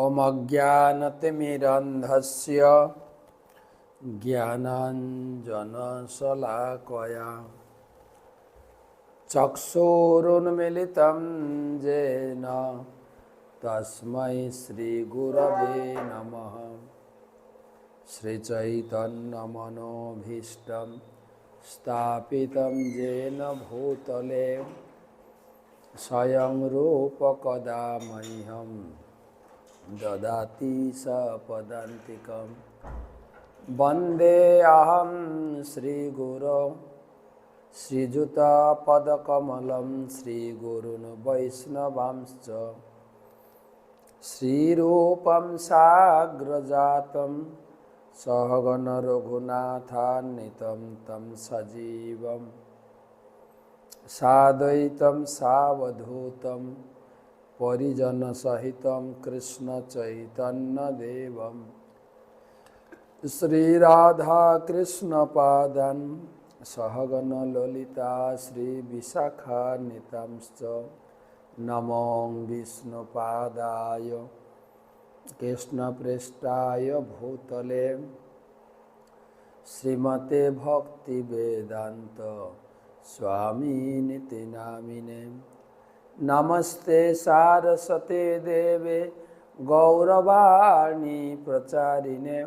অমজ্ঞানতিমিরন্ধস্য জ্ঞানাঞ্জনশলাকয়া। চক্ষুরুন্মিলিতং যেন তস্मै শ্রীগুরবে নমঃ। শ্রীচৈতন্যমনোভীষ্টম স্থাপিতং যেন ভূতলে। স্বয়ং রূপকদা মহ্যম। ददाति स पदान्तिकं वन्दे अहं श्रीगुरो। श्रीयुतपदकमलं श्रीगुरुन् वैष्णवांश्च। श्रीरूपं साग्रजातं सहगणरघुनाथान्वितं तं सजीवम्। साद्वैतं सावधूतं परिजनसहितं कृष्णचैतन्यदेवं श्रीराधाकृष्णपादन् सहगणललिता श्रीविशाखान्वितांश्च नमो विष्णुपादाय कृष्णपृष्ठाय भूतले श्रीमते भक्तिवेदान्त स्वामीनिति नामिने नमस्ते सारस्वते देवे गौरवाणी प्रचारिणे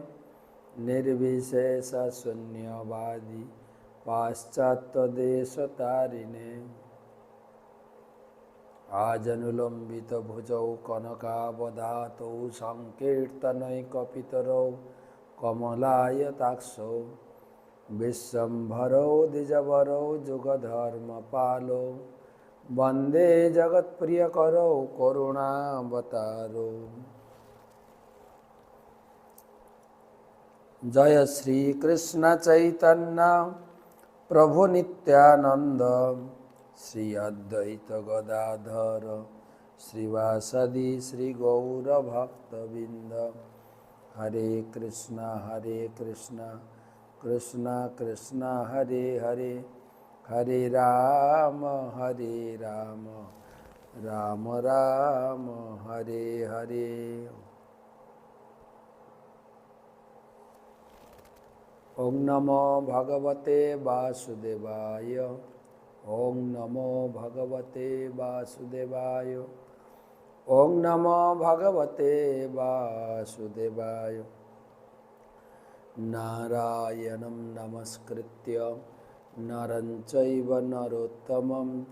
निर्विशेषशून्यवादी पाश्चात्यदेशतारिणे आजनुलम्बितभुजौ कनकावदातौ सङ्कीर्तनैकपितरौ कमलायताक्षौ विश्वम्भरौ द्विजवरौ जुगधर्मपालौ वंदे जगत प्रिय करो करुणा बतारो जय श्री कृष्ण चैतन्य, प्रभु नित्यानंद श्री अद्वैत गदाधर श्रीवासदि श्री गौर भक्तबिंद हरे कृष्णा हरे कृष्णा कृष्णा कृष्णा, हरे हरे। हरे राम हरे राम राम राम, हरे हरे। ॐ नमो भगवते वासुदेवाय ॐ नमो भगवते वासुदेवाय ॐ नमो भगवते वासुदेवाय। नारायणं नमस्कृत्य। नरं चैव नरोत्तमं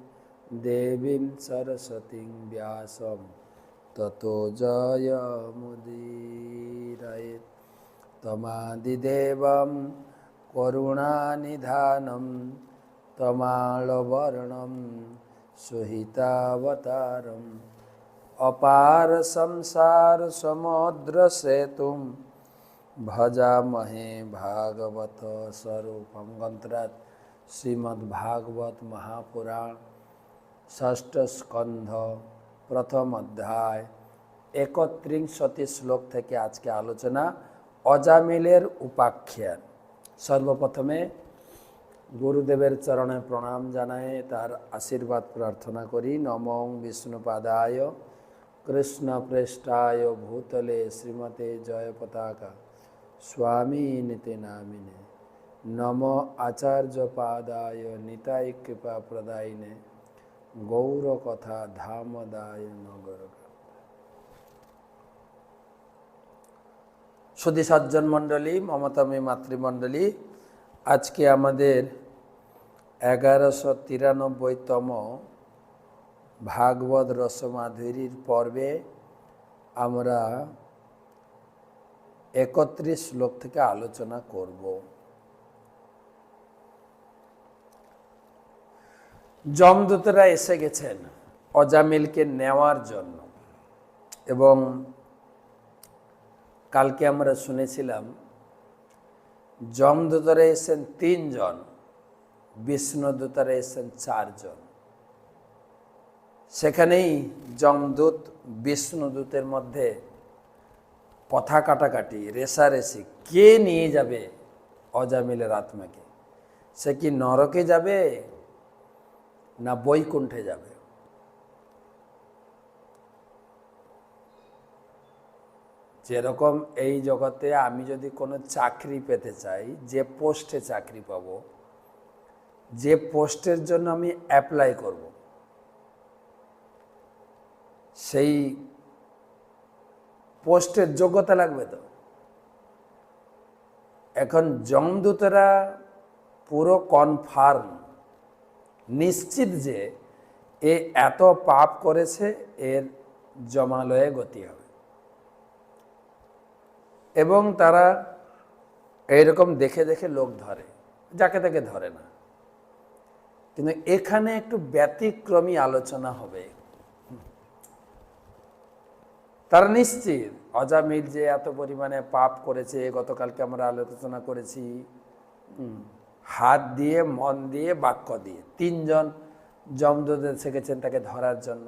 देवीं सरस्वतीं व्यासं। ततो जयमुदीरयेत् तमादिदेवं करुणानिधानं तमालवर्णं सुहितावतारम् अपार संसारसमुद्रसेतुं भजामहे भागवत स्वरूपं। गन्त्रात् श्रीमद्भागवत महापुराण ষষ্ঠ স্কন্ধ প্রথম অধ্যায় একত্রিংশতি শ্লোক থেকে আজকে আলোচনা অজামিলের উপাখ্যান সর্বপ্রথমে গুরুদেবের চরণে প্রণাম জানায় তার আশীর্বাদ প্রার্থনা করি নমং বিষ্ণুপাদায় কৃষ্ণ পৃষ্ঠায় ভূতলে শ্রীমতে জয় পতাকা স্বামী নীতি নামিনে নম আচার্য পাদায় নিতাই কৃপা প্রদায়িনে, গৌর কথা ধামদায় নগর সুধী সজ্জন মণ্ডলী মমতামী মাতৃমণ্ডলী, আজকে আমাদের এগারোশো তিরানব্বইতম ভাগবত রসমাধুরীর পর্বে আমরা একত্রিশ শ্লোক থেকে আলোচনা করব। জমদূতরা এসে গেছেন অজামিলকে নেওয়ার জন্য। এবং কালকে আমরা শুনেছিলাম, যমদূতরা এসেছেন তিনজন, বিষ্ণুদূতরা এসেছেন চারজন। সেখানেই যমদূত বিষ্ণুদূতের মধ্যে কথা কাটাকাটি, রেসারেসি, কে নিয়ে যাবে অজামিলের আত্মাকে? সে কি নরকে যাবে? না বৈকুণ্ঠে যাবে। যেরকম এই জগতে আমি যদি কোনো চাকরি পেতে চাই, যে পোস্টে চাকরি পাব, যে পোস্টের জন্য আমি অ্যাপ্লাই করব, সেই পোস্টের যোগ্যতা লাগবে তো? এখন জমদূতেরা পুরো কনফার্ম নিশ্চিত যে এ এত পাপ করেছে, এর জমালয়ে গতি হবে। এবং তারা এইরকম দেখে দেখে লোক ধরে, যাকে তাকে ধরে না। কিন্তু এখানে একটু ব্যতিক্রমী আলোচনা হবে। তারা নিশ্চিত, অজামিল যে এত পরিমাণে পাপ করেছে, গতকালকে আমরা আলোচনা করেছি। হাত দিয়ে, মন দিয়ে, বাক্য দিয়ে। তিনজন জমদূত শিখেছেন তাকে ধরার জন্য।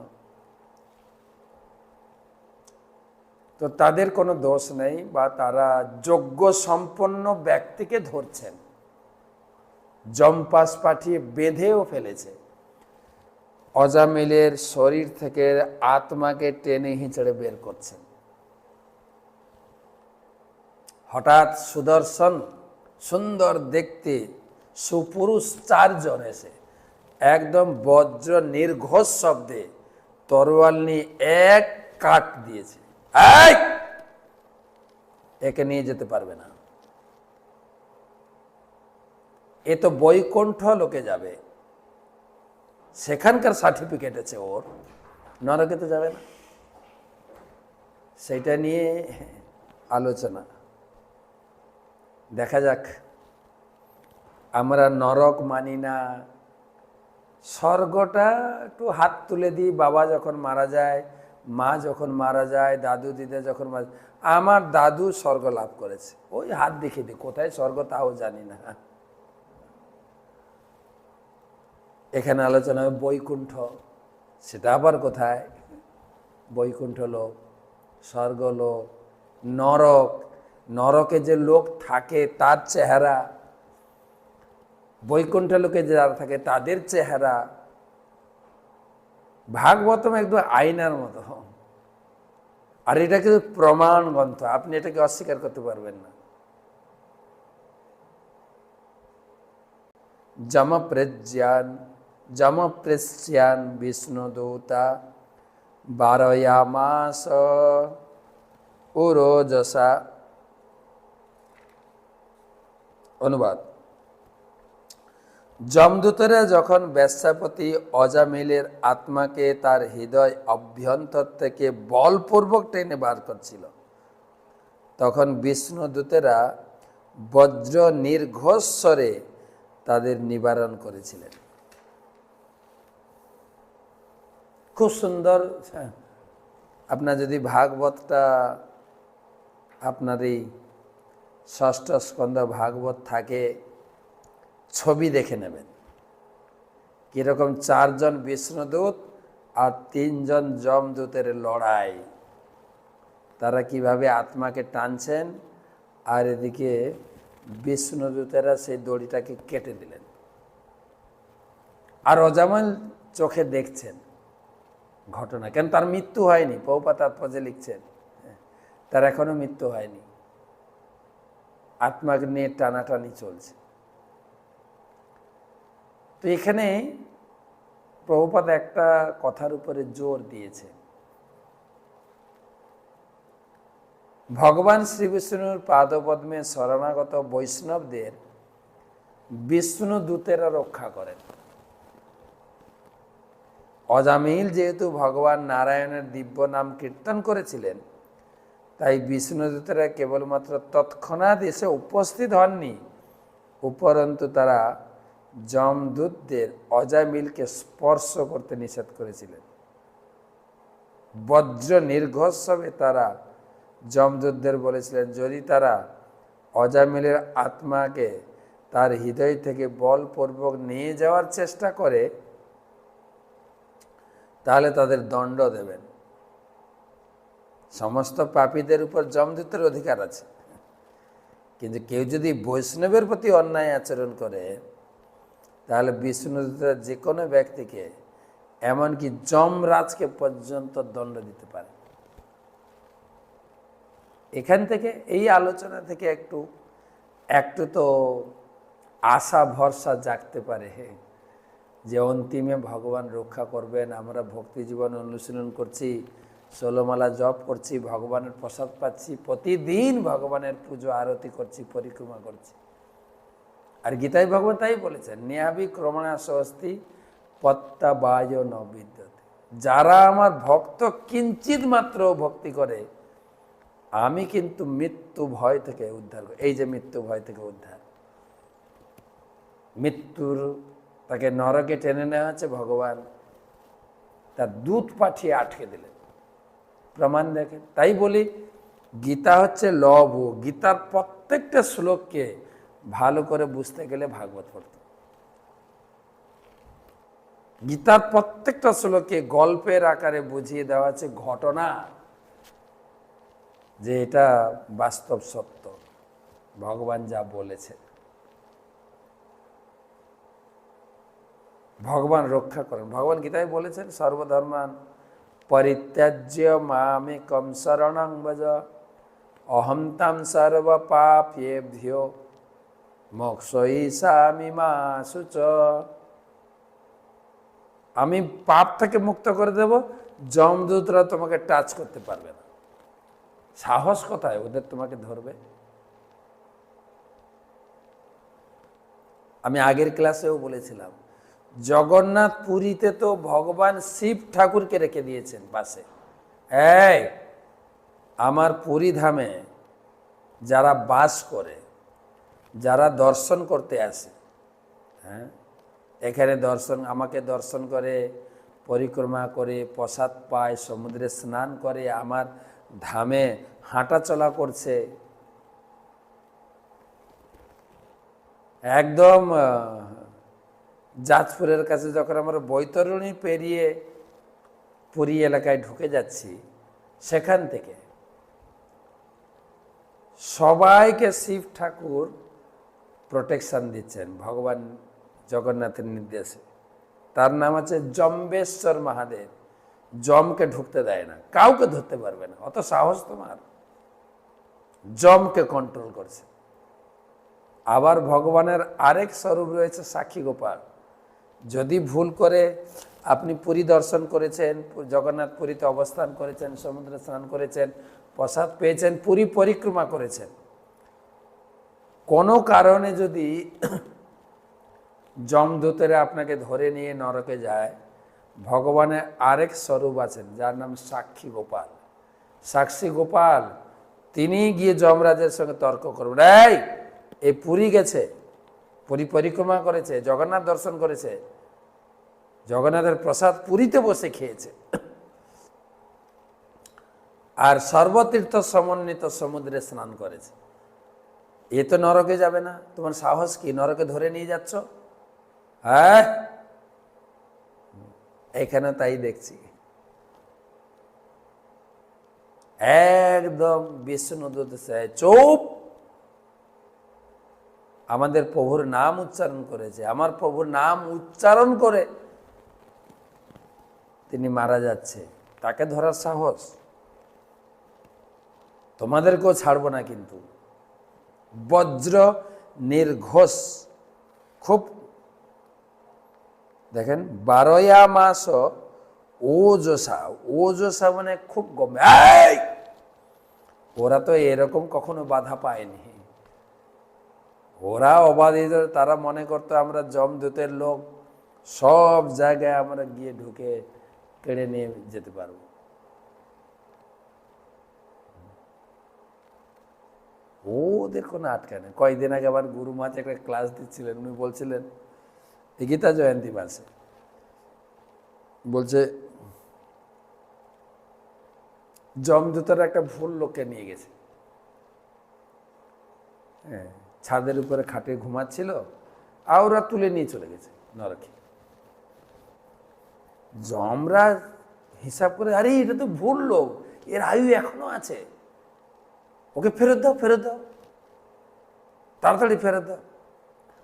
তো তাদের কোনো দোষ নেই বা তারা যোগ্য সম্পন্ন ব্যক্তিকে ধরছেন। জম্পাস পাঠিয়ে বেঁধেও ফেলেছে। অজামিলের শরীর থেকে আত্মাকে টেনে হিঁচড়ে বের করছেন। হঠাৎ সুদর্শন সুন্দর দেখতে সুপুরুষ চারজন এসে একদম বজ্র নির্ঘোষ শব্দে তরোয়াল নিয়ে এক কাট দিয়েছে! একে নিয়ে যেতে পারবে না। এ তো বৈকুণ্ঠ লোকে যাবে। সেখানকার সার্টিফিকেট আছে ওর। নরকে তো যাবে না। সেইটা নিয়ে আলোচনা। দেখা যাক আমরা নরক মানি না। স্বর্গটা একটু হাত তুলে দিই, বাবা যখন মারা যায়, মা যখন মারা যায়, দাদু দিদা যখন মারা আমার দাদু স্বর্গ লাভ করেছে। ওই হাত দেখে দিই কোথায় স্বর্গ তাও জানি না। এখানে আলোচনা হবে বৈকুণ্ঠ, সেটা আবার কোথায়? বৈকুণ্ঠ লোক, স্বর্গ লোক, নরক। নরকে যে লোক থাকে, তার চেহারা বৈকুণ্ঠ লোকে যারা থাকে, তাদের চেহারা ভাগবতম একদম আয়নার মতো। আর এটা কিন্তু প্রমাণ গ্রন্থ, আপনি এটাকে অস্বীকার করতে পারবেন না। যমপ্রেজ্যান যমপ্রেস্যান বিষ্ণুদূতা বারয়ামাস উরোজসা। অনুবাদ। যমদূতরা যখন বেশ্যাপতি অজামিলের আত্মাকে তার হৃদয় অভ্যন্তর থেকে বলপূর্বক টেনে বার করছিল তখন বিষ্ণুদূতেরা বজ্র নির্ঘোষরে তাদের নিবারণ করেছিলেন। খুব সুন্দর হ্যাঁ, আপনার যদি ভাগবতটা আপনার এই ষষ্ঠ স্কন্ধ ভাগবত থাকে ছবি দেখে নেবেন। কীরকম চারজন বিষ্ণুদূত আর তিনজন যমদূতের লড়াই। তারা কীভাবে আত্মাকে টানছেন আর এদিকে বিষ্ণুদূতেরা সেই দড়িটাকে কেটে দিলেন। আর অজামাল চোখে দেখছেন ঘটনা। কেন তার মৃত্যু হয়নি? পৌপা তাৎপর্যে লিখছেন। হ্যাঁ, তার এখনও মৃত্যু হয়নি। আত্মাকে নিয়ে টানাটানি চলছে। তো এখানে প্রভুপাত একটা কথার উপরে জোর দিয়েছে। ভগবান শ্রী বিষ্ণুর পাদপদ্মে শরণাগত বৈষ্ণবদের বিষ্ণু দূতেরা রক্ষা করেন। অজামিল যেহেতু ভগবান নারায়ণের দিব্য নাম কীর্তন করেছিলেন, তাই বিষ্ণুদূতেরা কেবলমাত্র তৎক্ষণাৎ এসে উপস্থিত হননি, উপরন্তু তারা যমদূতদের অজামিলকে স্পর্শ করতে নিষেধ করেছিলেন। বজ্র নির্ঘোষভাবে তারা যমদূতদের বলেছিলেন, যদি তারা অজামিলের আত্মাকে তার হৃদয় থেকে বলপূর্বক নিয়ে যাওয়ার চেষ্টা করে, তাহলে তাদের দণ্ড দেবেন। সমস্ত পাপীদের উপর যমদূতের অধিকার আছে। কিন্তু কেউ যদি বৈষ্ণবের প্রতি অন্যায় আচরণ করে তাহলে বিষ্ণুদূতরা যে কোনো ব্যক্তিকে এমনকি যমরাজকে পর্যন্ত দণ্ড দিতে পারে। এখান থেকে, এই আলোচনা থেকে একটু একটু তো আশা ভরসা জাগতে পারে যে অন্তিমে ভগবান রক্ষা করবেন। আমরা ভক্তি জীবন অনুশীলন করছি, ষোলোমালা জপ করছি, ভগবানের প্রসাদ পাচ্ছি, প্রতিদিন ভগবানের পুজো, আরতি করছি, পরিক্রমা করছি। আর গীতায় ভগবান তাই বলেছেন, নেহাবি ক্রমণা স্বস্তি পত্তা বায় ন বিদ্যতে। যারা আমার ভক্ত কিঞ্চিত মাত্র ভক্তি করে, আমি কিন্তু মৃত্যু ভয় থেকে উদ্ধার করি। এই যে মৃত্যু ভয় থেকে উদ্ধার। মৃত্যুর তাকে নরকে টেনে নেওয়া হচ্ছে ভগবান তার দুধ পাঠিয়ে আটকে দিলেন। প্রমাণ দেখেন। তাই বলি, গীতা হচ্ছে লব গীতার প্রত্যেকটা শ্লোককে ভালো করে বুঝতে গেলে ভাগবত পড়তে গীতার প্রত্যেকটা শ্লোকে গল্পের আকারে বুঝিয়ে দেওয়া আছে ঘটনা, যে এটা বাস্তব সত্য, ভগবান যা বলেছে ভগবান রক্ষা করেন। ভগবান গীতায় বলেছেন, সর্বধর্মান পরিত্যাজ্য মামে কম শরণং ভজ অহম মোক্ষই সামি মা সুচ। আমি পাপ থেকে মুক্ত করে দেব, যমদূতরা তোমাকে টাচ করতে পারবে না। সাহস কোথায়? ওদের তোমাকে ধরবে। আমি আগের ক্লাসেও বলেছিলাম, জগন্নাথ পুরীতে তো ভগবান শিব ঠাকুরকে রেখে দিয়েছেন পাশে এই, আমার পুরী ধামে যারা বাস করে যারা দর্শন করতে আসে হ্যাঁ? এখানে দর্শন, আমাকে দর্শন করে, পরিক্রমা করে, প্রসাদ পায়, সমুদ্রে স্নান করে, আমার ধামে হাঁটাচলা করছে। একদম জাজপুরের কাছে যখন আমরা বৈতরণী পেরিয়ে পুরী এলাকায় ঢুকে যাচ্ছি, সেখান থেকে সবাইকে শিব ঠাকুর প্রোটেকশন দিচ্ছেন, ভগবান জগন্নাথের নির্দেশে। তার নাম আছে জম্বেশ্বর মহাদেব। জমকে ঢুকতে দেয় না, কাউকে ধরতে পারবে না, অত সাহস তোমার। জমকে কন্ট্রোল করছে। আবার ভগবানের আরেক স্বরূপ রয়েছে সাক্ষী গোপাল। যদি ভুল করে আপনি পুরী দর্শন করেছেন, জগন্নাথ পুরীতে অবস্থান করেছেন, সমুদ্রে স্নান করেছেন, প্রসাদ পেয়েছেন, পুরী পরিক্রমা করেছেন কোনো কারণে যদি জমদূতেরা আপনাকে ধরে নিয়ে নরকে যায় ভগবানের আরেক স্বরূপ আছেন, যার নাম সাক্ষী গোপাল। সাক্ষী গোপাল, তিনি গিয়ে যমরাজের সঙ্গে তর্ক করবেন। এই এই পুরী গেছে, পুরী পরিক্রমা করেছে, জগন্নাথ দর্শন করেছে, জগন্নাথের প্রসাদ পুরীতে বসে খেয়েছে। আর সর্বতীর্থ সমন্বিত সমুদ্রে স্নান করেছে। এ তো নরকে যাবে না। তোমার সাহস কি? নরকে ধরে নিয়ে যাচ্ছ? হ্যাঁ? এখানে তাই দেখছি। একদম বিষ্ণুদূত চুপ! আমাদের প্রভুর নাম উচ্চারণ করেছে। আমার প্রভুর নাম উচ্চারণ করে তিনি মারা যাচ্ছে। তাকে ধরার সাহস? তোমাদেরকেও ছাড়বো না কিন্তু। বজ্র নির্ঘোষ। খুব দেখেন, বারোয়া মাস ওজসা ওজসা মানে খুব গম ওরা তো এরকম কখনো বাধা পায়নি। ওরা অবাধিত তারা মনে করতো আমরা জমদূতের লোক, সব জায়গায় আমরা গিয়ে ঢুকে কেড়ে নিয়ে যেতে পারব। ওদের কোনো আটকা নেই। কয়েকদিন আগে আবার গুরু মাছ একটা ক্লাস দিচ্ছিলেন, উনি বলছিলেন এই গীতা জয়ন্তী মাসে। বলছে জমদূতের একটা ভুল লোককে নিয়ে গেছে। হ্যাঁ ছাদের উপরে খাটে ঘুমাচ্ছিল আর ওরা তুলে নিয়ে চলে গেছে নরকে। জমরা হিসাব করে, আরে, এটা তো ভুল লোক, এর আয়ু এখনও আছে। ওকে ফেরত দাও ফেরত দাও। তাড়াতাড়ি ফেরত দাও।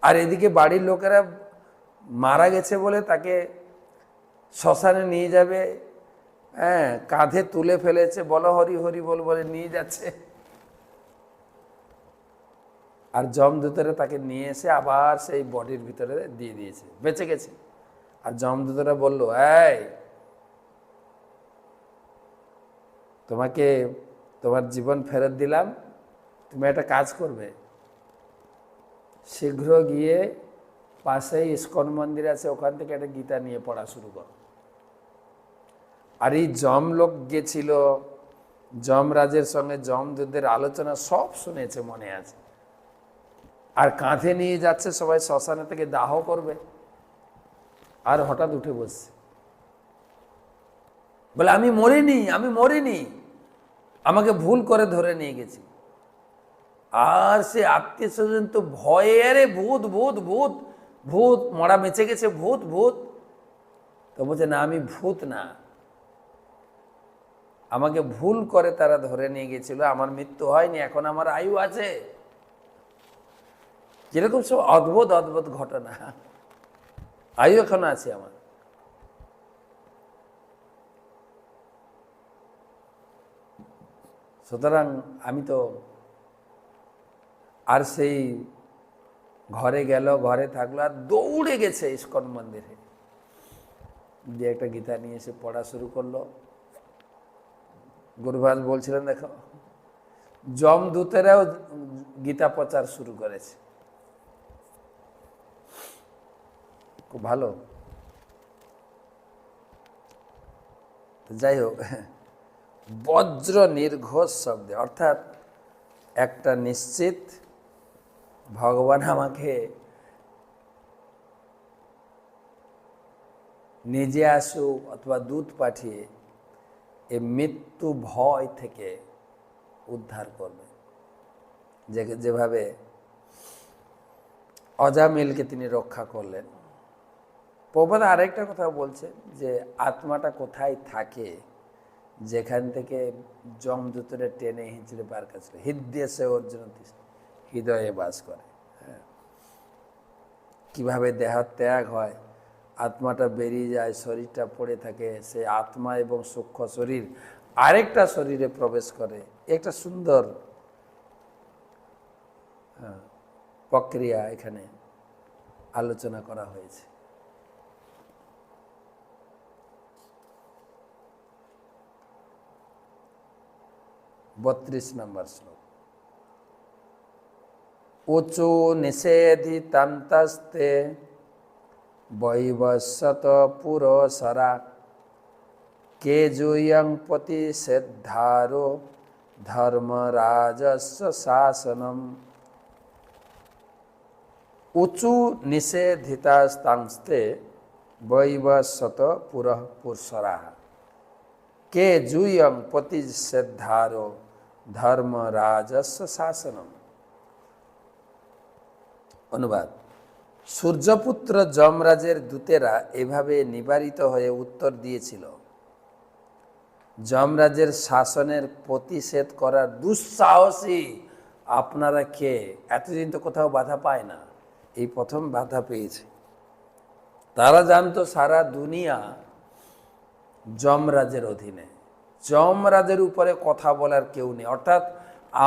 আর এদিকে বাড়ির লোকেরা মারা গেছে বলে তাকে শ্মশানে নিয়ে যাবে। হ্যাঁ কাঁধে তুলে ফেলেছে, বলো হরি হরি বল বলে নিয়ে যাচ্ছে। আর জমদূতরা তাকে নিয়ে এসে আবার সেই বডির ভিতরে দিয়ে দিয়েছে, বেঁচে গেছে। আর জমদূতরা বলল, এই, তোমাকে তোমার জীবন ফেরত দিলাম, তুমি একটা কাজ করবে। শীঘ্র গিয়ে পাশেই ইস্কন মন্দির আছে, ওখান থেকে একটা গীতা নিয়ে পড়া শুরু করো। আর এই জম লোক গেছিল, যমরাজের সঙ্গে যমদূতদের আলোচনা সব শুনেছে মনে আছে। আর কাঁধে নিয়ে যাচ্ছে, সবাই শ্মশানে থেকে দাহ করবে। আর হঠাৎ উঠে বসছে। বলে, আমি মরিনি আমি মরিনি। আমাকে ভুল করে ধরে নিয়ে গেছি। আর সে আত্মীয় স্বজন তো ভয়ে ভূত ভূত ভূত ভূত, মরা বেঁচে গেছে, ভূত ভূত। তো বলছে, না, আমি ভূত না। আমাকে ভুল করে তারা ধরে নিয়ে গেছিল, আমার মৃত্যু হয়নি, এখন আমার আয়ু আছে। যেরকম সব অদ্ভুত অদ্ভুত ঘটনা। আয়ু এখনও আছে আমার। সুতরাং আমি তো আর সেই ঘরে গেল, ঘরে থাকল আর দৌড়ে গেছে ইস্কন মন্দিরে। দিয়ে একটা গীতা নিয়ে এসে পড়া শুরু করল। গুরুভাস বলছিলেন, দেখো জমদূতেরাও গীতা প্রচার শুরু করেছে। খুব ভালো। যাই হোক বজ্র নির্ঘোষ শব্দে। অর্থাৎ একটা নিশ্চিত ভগবান আমাকে নিজে আসুক অথবা দুধ পাঠিয়ে এ মৃত্যু ভয় থেকে উদ্ধার করবে। যে, যেভাবে অজামিলকে তিনি রক্ষা করলেন। প্রবাদ আরেকটা কথা বলছে যে, আত্মাটা কোথায় থাকে? যেখান থেকে জমদূতরে টেনে হিঁচড়ে পার কাছে হৃদয়ে সে অর্জুন হৃদয়ে বাস করে। হ্যাঁ। কীভাবে দেহত্যাগ হয় আত্মাটা বেরিয়ে যায় শরীরটা পড়ে থাকে সে আত্মা এবং সূক্ষ্ম শরীর আরেকটা শরীরে প্রবেশ করে। একটা সুন্দর হ্যাঁ, প্রক্রিয়া এখানে আলোচনা করা হয়েছে। বত্রিশ নম্বর শ্লোক। উঁচু নিষেধিতান্তস্তে বৈবস্বত পুরসরা। কে জুয়ং প্রতিষেধারো ধর্মরাজস্ব শাসনম। উঁচু নিষেধিতাস্তাংস্তে বৈবস্বত পুর পুরসরা কে জুয়ং প্রতিষেধারো ধর্মরাজস্ব শাসনম অনুবাদ সূর্যপুত্র যমরাজের দূতেরা এভাবে নিবারিত হয়ে উত্তর দিয়েছিল, যমরাজের শাসনের প্রতিষেধ করার দুঃসাহসী। আপনারা কে? এতদিন তো কোথাও বাধা পায় না। এই প্রথম বাধা পেয়েছে। তারা জানতো সারা দুনিয়া যমরাজের অধীনে। যমরাজের উপরে কথা বলার কেউ নেই। অর্থাৎ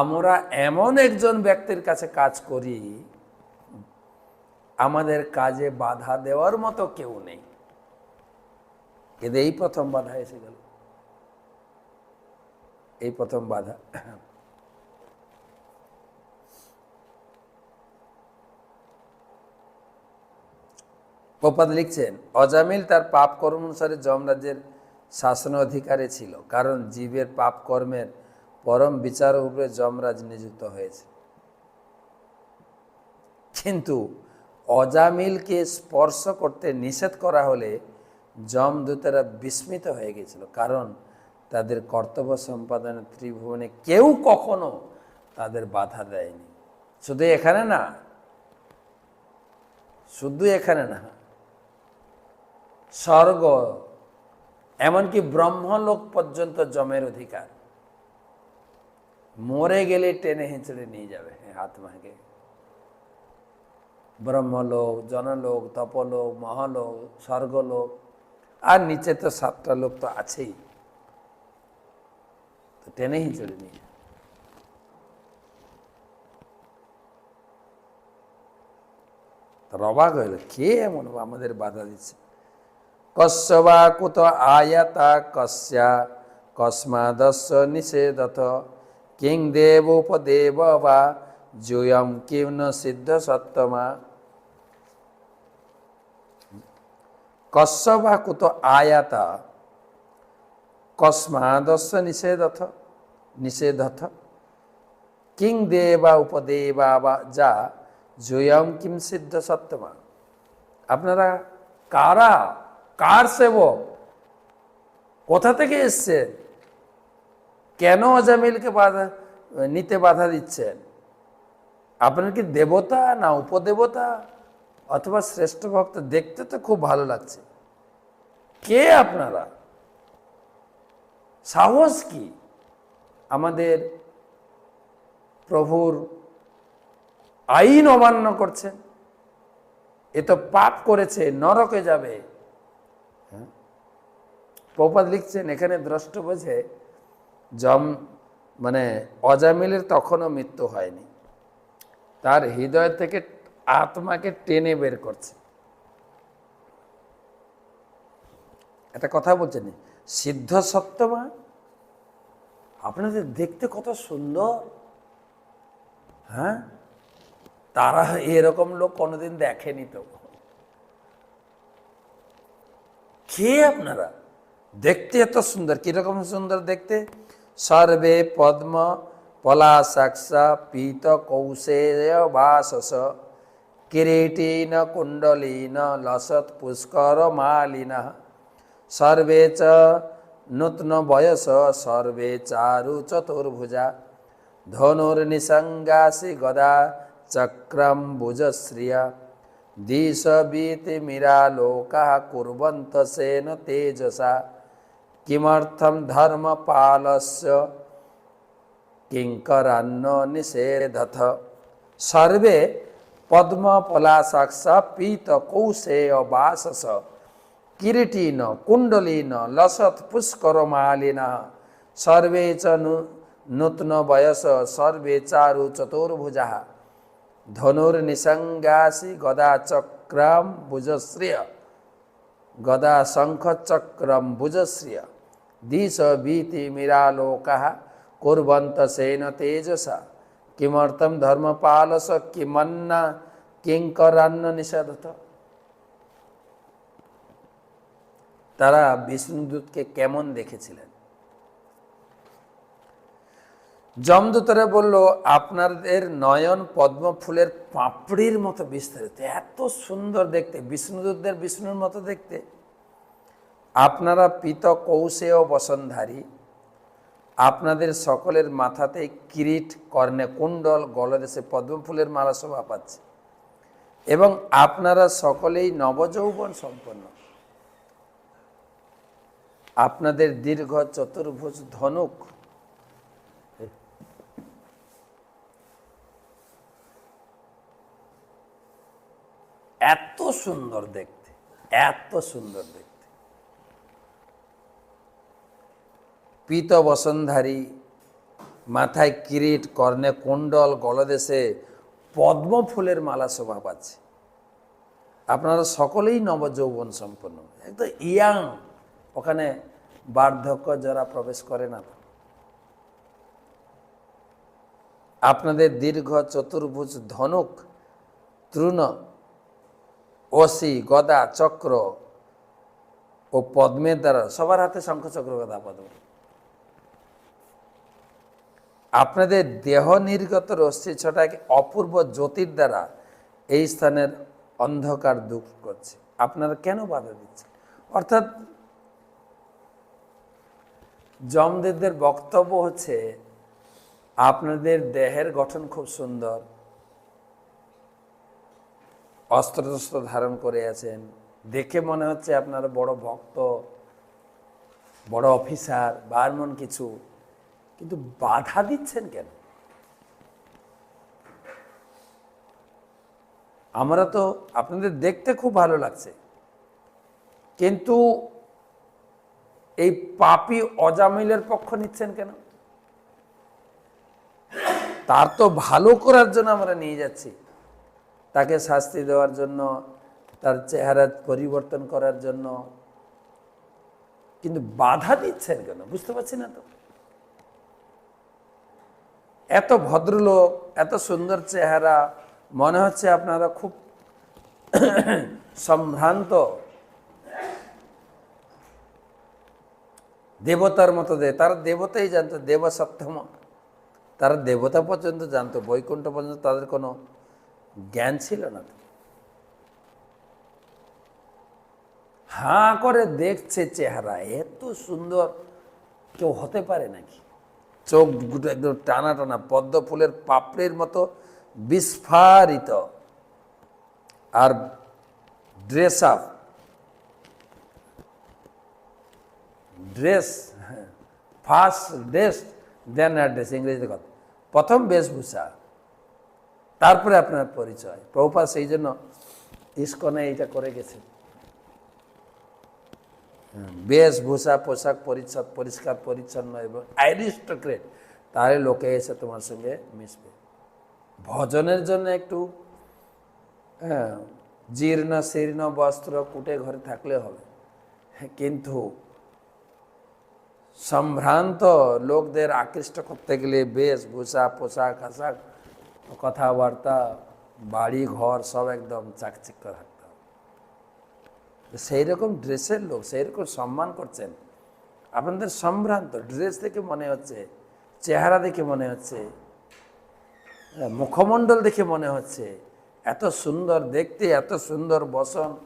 আমরা এমন একজন ব্যক্তির কাছে কাজ করি, আমাদের কাজে বাধা দেওয়ার মতো কেউ নেই। এই প্রথম বাধা এসে গেল। এই প্রথম বাধা। প্রপাত লিখছেন, অজামিল তার পাপ কর্ম অনুসারে যমরাজ্যের শাসন অধিকারে ছিল, কারণ জীবের পাপ কর্মের পরম বিচার উপরে যমরাজ নিযুক্ত হয়েছে। কিন্তু অজামিলকে স্পর্শ করতে নিষেধ করা হলে যমদূতেরা বিস্মিত হয়ে গেছিল, কারণ তাদের কর্তব্য সম্পাদনের ত্রিভুবনে কেউ কখনো তাদের বাধা দেয়নি। শুধু এখানে না, শুধু এখানে না, স্বর্গ এমনকি ব্রহ্মলোক পর্যন্ত জমের অধিকার। মরে গেলে টেনে হেঁচড়ে নিয়ে যাবে, হাত আত্মাকে ব্রহ্মলোক, জনলোক, তপলোক, মহালোক, স্বর্গলোক, আর নিচে তো সাতটা লোক তো আছেই। তো টেনে হিঁচড়ে নিয়ে তারা অবাক হইল কে এমন? আমাদের বাধা দিচ্ছে। কস্য বা কুত আয়াতা কস্যা কস্মাদস্য নিষেধত কিং দেব উপদেব বা জুয়ম কিম ন সিদ্ধ সত্তমা কস্য বা কুত আয়াতা কস্মাদস্য নিষেধথ নিষেধথ কিং দেবা উপদেবা বা যা জয়ম কিম সিদ্ধ সত্যমা আপনারা কারা কার সেবক? কোথা থেকে এসছেন কেন অজামিলকে বাধা, নিতে বাধা দিচ্ছেন? আপনার কি দেবতা না উপদেবতা? অথবা শ্রেষ্ঠ ভক্ত দেখতে তো খুব ভালো লাগছে। কে আপনারা? সাহস কি আমাদের প্রভুর আইন অমান্য করছেন? এ তো পাপ করেছে, নরকে যাবে? প্রপাত লিখছেন, এখানে দ্রষ্ট বোঝে জম মানে অজামিলের তখনও মৃত্যু হয়নি। তার হৃদয় থেকে আত্মাকে টেনে বের করছে। একটা কথা বলছেন, সিদ্ধ সত্যমা? আপনাদের দেখতে কত সুন্দর। হ্যাঁ? তারা এরকম লোক কোনোদিন দেখেনি তো। কে আপনারা? দেখতে এত সুন্দর কিরকম সুন্দর দেখতে সর্বে পদ্ম পলাশাক্ষা পীত কৌশেয় বাসস কিরীটীন কুণ্ডলীন লসৎ পুষ্কর মালিনা সর্বে চ নূতন বয়স সর্বে চারু চতুর্ভুজা ধনুর্নিসঙ্গাসি গদা চক্রম ভুজশ্রিয়া দিশবীতি মিরালোকা কুর্বন্ত সেন তেজসা किमर्थम धर्म पालस्य किंकरान्न निषेधथ? सर्वे पद्म पलासाक्ष पीत कौशेय वासस किरीटिन कुण्डलिन लसत पुष्करमालिन। सर्वे च नु नूतन वयस सर्वे चारु चतुर्भुजा। धनुर्निसङ्गासी गदा चक्रम भुजश्रिय गदा शङ्खचक्रम भुजश्रिय দিশ ভীতি মিরালোকা কুর্বন্ত সেন তেজসা কিমর্থম ধর্মপালস কিমন্না কিঙ্করান্ন নিষেধত তারা বিষ্ণুদূতকে কেমন দেখেছিলেন? যমদূতরা বলল, আপনাদের নয়ন পদ্ম ফুলের পাপড়ির মতো বিস্তারিত। এত সুন্দর দেখতে। বিষ্ণুদূতদের বিষ্ণুর মতো দেখতে। আপনারা পিত কৌশেয় বসনধারী, আপনাদের সকলের মাথাতে কিরিট, কর্ণে কুণ্ডল, গলদেশে পদ্ম ফুলের মালা শোভা পাচ্ছে। এবং আপনারা সকলেই নবযৌবন সম্পন্ন। আপনাদের দীর্ঘ চতুর্ভুজ ধনুক, এত সুন্দর দেখতে, এত সুন্দর দেখতে। পীত বসনধারী মাথায় কিরিট, কর্ণে কুণ্ডল, গলদেশে পদ্ম ফুলের মালা শোভা পাচ্ছে। আপনারা সকলেই নবযৌবন সম্পন্ন। একদম ইয়াং, ওখানে বার্ধক্য যারা প্রবেশ করে না। আপনাদের দীর্ঘ, চতুর্ভুজ, ধনুক, তৃণ অসি গদা, চক্র ও পদ্মের দ্বারা সবার হাতে শঙ্খ চক্র গদা, পদ্ম। আপনাদের দেহ নির্গত রশ্মি ছটাকে অপূর্ব জ্যোতির দ্বারা এই স্থানের অন্ধকার দূর করছে। আপনারা কেন বাধা দিচ্ছেন? অর্থাৎ জমদেবদের বক্তব্য হচ্ছে, আপনাদের দেহের গঠন খুব সুন্দর অস্ত্র টস্ত্র ধারণ করে আছেন, দেখে মনে হচ্ছে আপনারা বড় ভক্ত, বড় অফিসার বা এমন কিছু। কিন্তু বাধা দিচ্ছেন কেন? আমরা তো আপনাদের দেখতে খুব ভালো লাগছে। কিন্তু এই পাপি অজামিলের পক্ষ নিচ্ছেন কেন? তার তো ভালো করার জন্য আমরা নিয়ে যাচ্ছি। তাকে শাস্তি দেওয়ার জন্য, তার চেহারা পরিবর্তন করার জন্য। কিন্তু বাধা দিচ্ছেন কেন? বুঝতে পারছি না তো। এত ভদ্রলোক, এত সুন্দর চেহারা, মনে হচ্ছে আপনারা খুব সম্ভ্রান্ত। দেবতার মতো দে, তারা দেবতাই জানতো দেব সপ্তম তারা দেবতা পর্যন্ত জানতো, বৈকুণ্ঠ পর্যন্ত তাদের কোনো জ্ঞান ছিল না। হাঁ করে দেখছে চেহারা, এত সুন্দর। কেউ হতে পারে নাকি? চোখ দুটো একদম টানা টানা পদ্ম ফুলের পাপড়ির মতো বিস্ফারিত। আর dress up dress first dress then আর অ্যাড্রেস ইংরেজিতে কথা। প্রথম বেশভূষা। তারপরে আপনার পরিচয়। প্রভুপা সেই জন্য ইস্কনে এইটা করে গেছে বেশভূষা পোশাক পরিচ্ছদ পরিষ্কার পরিচ্ছন্ন এবং অ্যারিস্টোক্রেট তাহলে লোকে এসে তোমার সঙ্গে মিশবে। ভজনের জন্য একটু হ্যাঁ, জীর্ণ শীর্ণ বস্ত্র কুটে ঘরে থাকলে হবে। কিন্তু সম্ভ্রান্ত লোকদের আকৃষ্ট করতে গেলে বেশভূষা পোশাক আশাক কথাবার্তা বাড়ি ঘর সব একদম চাকচিক্য হবে সেই রকম ড্রেসের লোক সেই রকম সম্মান করছেন। আপনাদের সম্ভ্রান্ত ড্রেস দেখে মনে হচ্ছে চেহারা দেখে মনে হচ্ছে হ্যাঁ, মুখমণ্ডল দেখে মনে হচ্ছে এত সুন্দর দেখতে এত সুন্দর বসন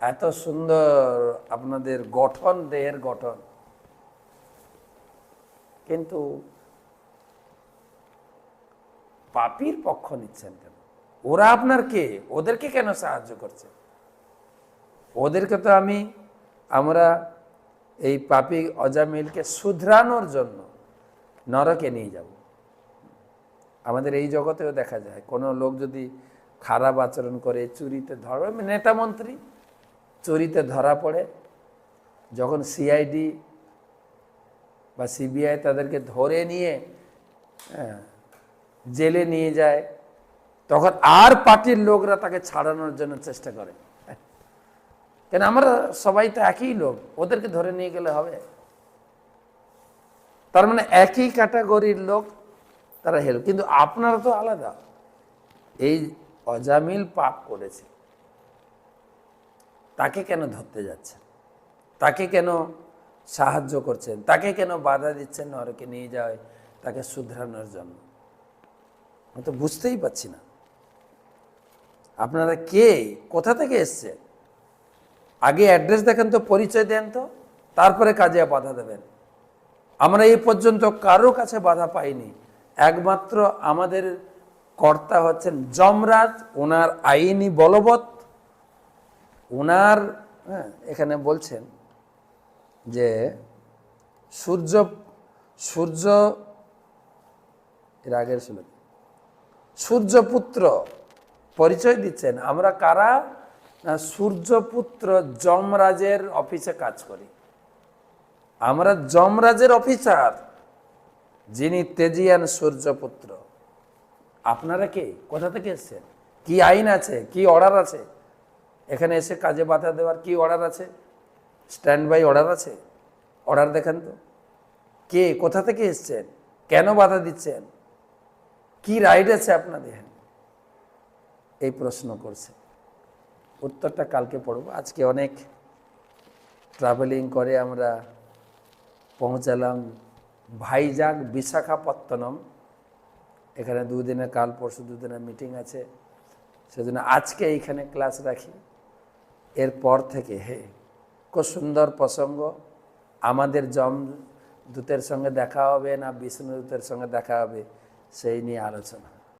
এত সুন্দর আপনাদের গঠন দেহের গঠন। কিন্তু পাপির পক্ষ নিচ্ছেন কেন? ওরা আপনার কে? ওদেরকে কেন সাহায্য করছে? ওদেরকে তো আমি আমরা এই পাপি অজামিলকে শুধরানোর জন্য নরকে নিয়ে যাব। আমাদের এই জগতেও দেখা যায় কোনো লোক যদি খারাপ আচরণ করে চুরিতে ধরা নেতা মন্ত্রী চুরিতে ধরা পড়ে যখন সিআইডি বা সিবিআই তাদেরকে ধরে নিয়ে হ্যাঁ, জেলে নিয়ে যায় তখন আর পার্টির লোকরা তাকে ছাড়ানোর জন্য চেষ্টা করে। কেন আমরা সবাই তো একই লোক, ওদেরকে ধরে নিয়ে গেলে হবে? তার মানে একই ক্যাটাগরির লোক তারা হেল কিন্তু আপনারা তো আলাদা। এই অজামিল পাপ করেছে। তাকে কেন ধরতে যাচ্ছেন? তাকে কেন সাহায্য করছেন? তাকে কেন বাধা দিচ্ছেন নরকে নিয়ে যায় তাকে শুধরানোর জন্য? আমি তো বুঝতেই পারছি না। আপনারা কে? কোথা থেকে এসছে আগে অ্যাড্রেস দেখেন তো, পরিচয় দেন তো, তারপরে কাজে বাধা দেবেন। আমরা এই পর্যন্ত কারও কাছে বাধা পাইনি। একমাত্র আমাদের কর্তা হচ্ছেন যমরাজ, ওনার আইনি বলবৎ। ওনার হ্যাঁ এখানে বলছেন যে সূর্য সূর্য, এর আগের ছিল সূর্যপুত্র পরিচয় দিচ্ছেন। আমরা কারা? সূর্যপুত্র যমরাজের অফিসে কাজ করি। আমরা যমরাজের অফিসার, যিনি তেজিয়ান সূর্যপুত্র। আপনারা কে? কোথা থেকে এসছেন? কি আইন আছে? কি অর্ডার আছে? এখানে এসে কাজে বাধা দেওয়ার কি অর্ডার আছে? স্ট্যান্ড বাই অর্ডার আছে? অর্ডার দেখেন তো। কে? কোথা থেকে এসছেন? কেন বাধা দিচ্ছেন? কি রাইট আছে আপনাদের? এই প্রশ্ন করছে। উত্তরটা কালকে পড়ব। আজকে অনেক ট্রাভেলিং করে আমরা পৌঁছালাম ভাইজাগ বিশাখাপত্তনম। এখানে দুদিনের কাল পরশু দুদিনের মিটিং আছে। সেজন্য আজকে এইখানে ক্লাস রাখি। এরপর থেকে, হে, খুব সুন্দর প্রসঙ্গ। আমাদের জম দূতের সঙ্গে দেখা হবে না বিষ্ণু দূতের সঙ্গে দেখা হবে, সেই নিয়ে আলোচনা।